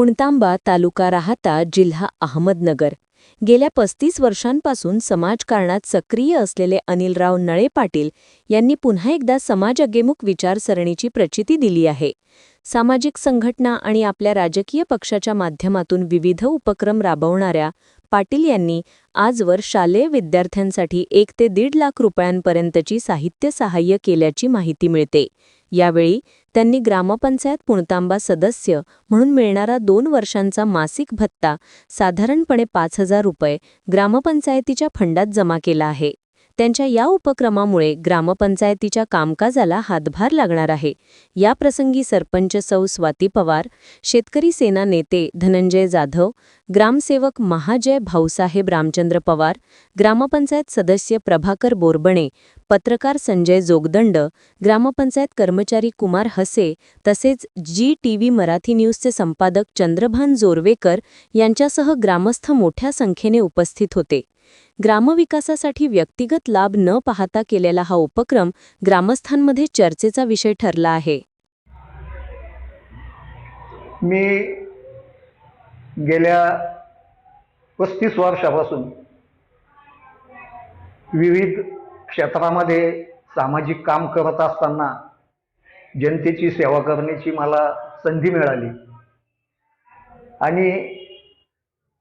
पुणतांबा तालुका राहता जिल्हा अहमदनगर. गेल्या पस्तीस वर्षांपासून समाजकारणात सक्रिय असलेले अनिलराव नळे पाटील यांनी पुन्हा एकदा समाजअगेमुख विचारसरणीची प्रचिती दिली आहे. सामाजिक संघटना आणि आपल्या राजकीय पक्षाच्या माध्यमातून विविध उपक्रम राबवणाऱ्या पाटील यांनी आजवर शालेय विद्यार्थ्यांसाठी एक ते दीड लाख रुपयांपर्यंतची साहित्य सहाय्य केल्याची माहिती मिळते. यावेळी त्यांनी ग्रामपंचायत पुणतांबा सदस्य म्हणून मिळणारा दोन वर्षांचा मासिक भत्ता साधारणपणे पाच हजार रुपये ग्रामपंचायतीच्या फंडात जमा केला आहे. त्यांच्या या उपक्रमामुळे ग्रामपंचायतीच्या कामकाजाला हातभार लागणार आहे. या प्रसंगी सरपंच सौ स्वाती पवार शेतकरी सेना नेते धनंजय जाधव ग्रामसेवक महाजय भाऊसाहेब रामचंद्र पवार ग्रामपंचायत सदस्य प्रभाकर बोरबणे पत्रकार संजय जोगदंड ग्रामपंचायत कर्मचारी कुमार हसे तसेच जी टीव्ही मराठी न्यूजचे संपादक चंद्रभान जोरवेकर यांच्यासह ग्रामस्थ मोठ्या संख्येने उपस्थित होते. ग्रामविकासासाठी व्यक्तिगत लाभ न पाहता केलेला हा उपक्रम ग्रामस्थांमध्ये चर्चेचा विषय ठरला आहे. मी गेल्या पस्तीस वर्षापासून विविध क्षेत्रामध्ये सामाजिक काम करत असताना जनतेची सेवा करण्याची मला संधी मिळाली. आणि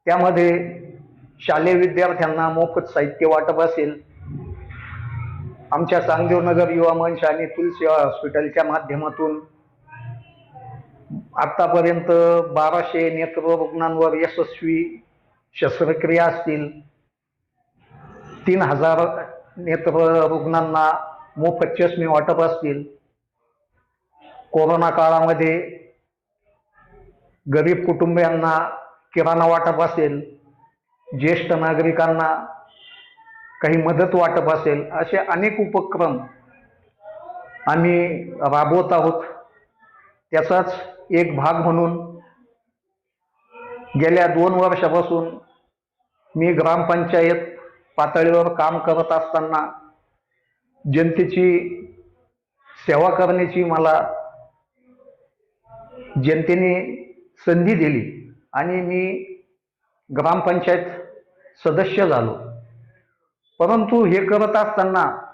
त्यामध्ये शालेय विद्यार्थ्यांना मोफत साहित्य वाटप असेल. आमच्या सांगदेवनगर युवा मंच आणि तुलसी हॉस्पिटलच्या माध्यमातून आतापर्यंत बाराशे नेत्र रुग्णांवर यशस्वी शस्त्रक्रिया असतील. तीन हजार नेत्र रुग्णांना मोफत चष्मे वाटप असतील. कोरोना काळामध्ये गरीब कुटुंबियांना किराणा वाटप असेल. ज्येष्ठ नागरिकांना काही मदत वाटप असेल असे अनेक उपक्रम आम्ही राबवत आहोत. त्याचाच एक भाग म्हणून गेल्या दोन वर्षापासून मी ग्रामपंचायत पातळीवर काम करत असताना जनतेची सेवा करण्याची मला जनतेने संधी दिली आणि मी ग्रामपंचायत सदस्य झालो. परंतु हे करत असताना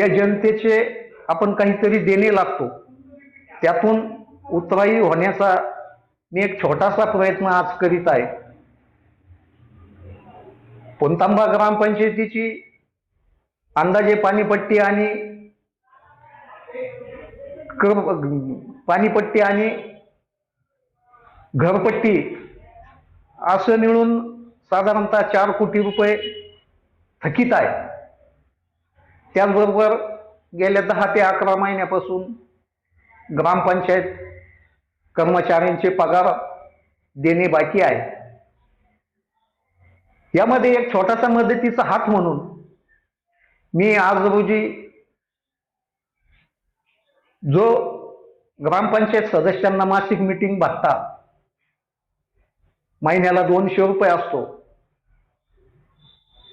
या जनतेचे आपण काहीतरी देणे लागतो. त्यातून उतराई होण्याचा मी एक छोटासा प्रयत्न आज करीत आहे. पुंतांबा ग्रामपंचायतीची अंदाजे पाणीपट्टी आणि पाणीपट्टी आणि घरपट्टी असं मिळून साधारणतः चार कोटी रुपये थकीत आहे. त्याचबरोबर गेल्या दहा ते अकरा महिन्यापासून ग्रामपंचायत कर्मचाऱ्यांचे पगार देणे बाकी आहे. यामध्ये एक छोटासा मदतीचा हात म्हणून मी आज रोजी जो ग्रामपंचायत सदस्यांना मासिक मीटिंग भत्ता महिन्याला दोनशे रुपये असतो.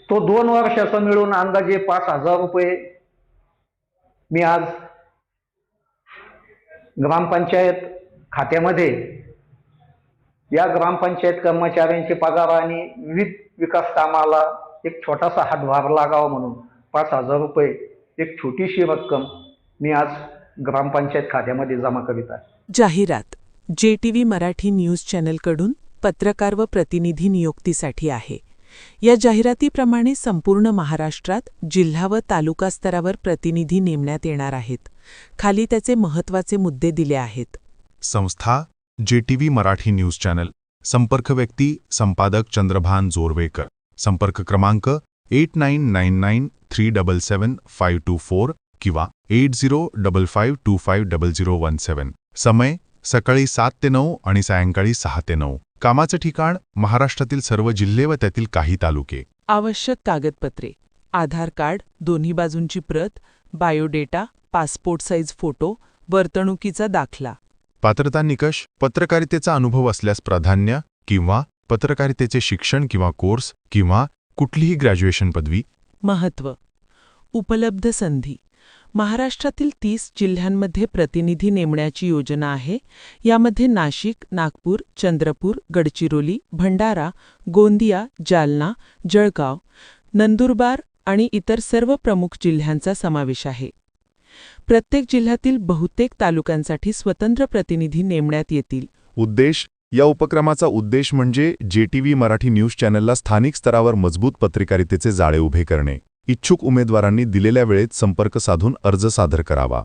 तो दोन वर्षाचा मिळून अंदाजे पाच हजार रुपये. मी आज ग्रामपंचायत खात्यामध्ये या ग्रामपंचायत कर्मचाऱ्यांचे पगार आणि विविध विकास कामाला एक छोटासा हातभार लागावा म्हणून पाच हजार रुपये एक छोटीशी रक्कम मी आज ग्रामपंचायत खात्यामध्ये जमा करीत आहे. जाहिरात J T V Marathi news चॅनलकडून पत्रकार व प्रतिनिधी नियुक्तीसाठी आहे. या जाहिरातीप्रमाणे संपूर्ण महाराष्ट्रात जिल्हा व तालुका स्तरावर प्रतिनिधी नेमण्यात येणार आहेत. खाली त्याचे महत्त्वाचे मुद्दे दिले आहेत. संस्था जेटीव्ही मराठी न्यूज चॅनल संपर्क व्यक्ती संपादक चंद्रभान जोरवेकर संपर्क क्रमांक eight nine nine nine three double seven five two four किंवा eight zero double five two five double zero one seven. समय सकाळी सात ते नऊ आणि सायंकाळी सहा ते नऊ. कामाचं ठिकाण महाराष्ट्रातील सर्व जिल्हे व त्यातील काही तालुके. आवश्यक कागदपत्रे आधार कार्ड दोन्ही बाजूंची प्रत बायोडेटा पासपोर्ट साईज फोटो वर्तणुकीचा दाखला. पात्रता निकष पत्रकारितेचा अनुभव असल्यास प्राधान्य किंवा पत्रकारितेचे शिक्षण किंवा कोर्स किंवा कुठलीही ग्रॅज्युएशन पदवी. महत्त्व उपलब्ध संधी. महाराष्ट्रातील तीस जिल्ह्यांमध्ये प्रतिनिधी नेमण्याची योजना आहे. यामध्ये नाशिक नागपूर चंद्रपूर गडचिरोली भंडारा गोंदिया जालना जळगाव नंदुरबार आणि इतर सर्व प्रमुख जिल्ह्यांचा समावेश आहे. प्रत्येक जिल्ह्यातील बहुतेक तालुक्यांसाठी स्वतंत्र प्रतिनिधी नेमण्यात येतील. उद्देश या उपक्रमाचा उद्देश म्हणजे जेटीव्ही मराठी न्यूज चॅनलला स्थानिक स्तरावर मजबूत पत्रकारितेचे जाळे उभे करणे. इच्छुक उमेदवारांनी दिलेल्या वेळेत संपर्क साधून अर्ज सादर करावा.